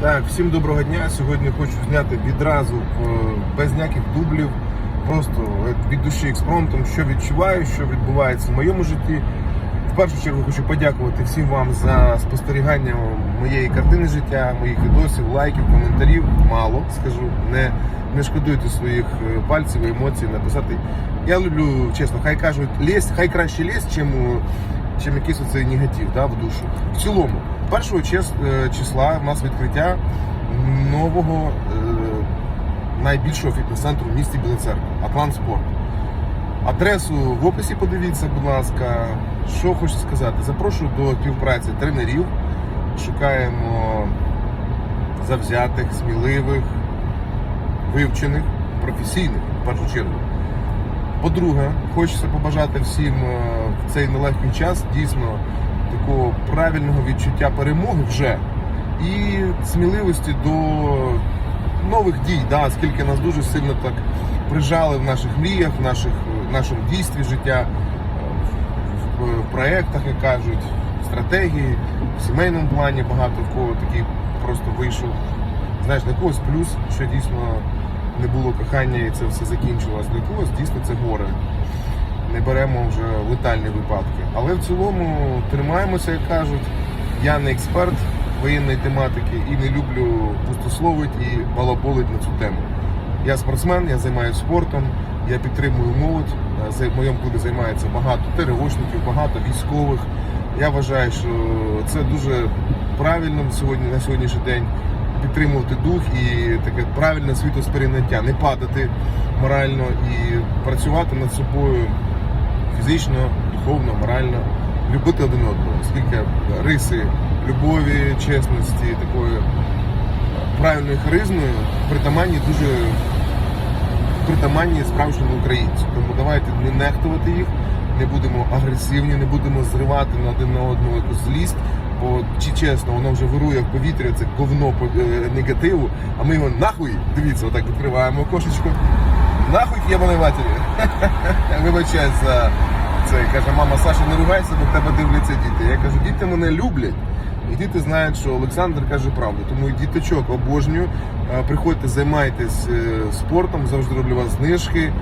Так, всім доброго дня. Сьогодні хочу зняти відразу е, без ніяких дублів, просто від душі експромтом, що відчуваю, що відбувається в моєму житті. В першу чергу хочу подякувати всім вам за спостерігання моєї картини життя, моїх відосів, лайків, коментарів. Мало скажу, не, не шкодуйте своїх е, пальців і емоцій написати. Я люблю, чесно, хай кажуть, лезть, хай краще лезть, чим, чим якийсь оцей негатив да, в душу. В цілому, 1 е, числа у нас відкриття нового е, найбільшого фітнес-центру в місті Біла Атлант Спорт. Адресу в описі подивіться, будь ласка. Що хочу сказати? Запрошую до співпраці тренерів. Шукаємо завзятих, сміливих, вивчених, професійних в першу чергу. По-друге, хочеться побажати всім е, в цей нелегкий час дійсно такого правильного відчуття перемоги вже і сміливості до нових дій, да, оскільки нас дуже сильно так прижали в наших мріях, в наших, в нашому дійстві життя, е, в, в, в проєктах, як кажуть, в стратегії, в сімейному плані багато в кого такий просто вийшов. Знаєш, для когось плюс, що дійсно не було кохання і це все закінчилось. Для когось дійсно це горе. Не беремо вже летальні випадки. Але в цілому тримаємося, як кажуть. Я не експерт воєнної тематики і не люблю пустословить і балаболить на цю тему. Я спортсмен, я займаюся спортом, я підтримую молодь. Е, В моєму клубі займається багато ТРОшників, багато військових. Я вважаю, що це дуже правильно сьогодні на сьогоднішній день підтримувати дух і таке правильне світосприйняття, не падати морально і працювати над собою фізично, духовно, морально, любити один одного, оскільки риси любові, чесності, такої правильної харизми притаманні дуже притаманні справжньому українцю. Тому давайте не нехтувати їх, не будемо агресивні, не будемо зривати на один на одного якусь злість. Бо чи чесно, воно вже вирує в повітря, це говно е, негативу, а ми його нахуй, дивіться, отак відкриваємо окошечко. Нахуй єбаної матері. Вибачаюсь за це. Каже, мама Саша, не ругайся, бо тебе дивляться діти. Я кажу, діти мене люблять. І діти знають, що Олександр каже правду. Тому діточок обожнюю. Е, Приходьте, займайтесь е, спортом, завжди роблю вас знижки.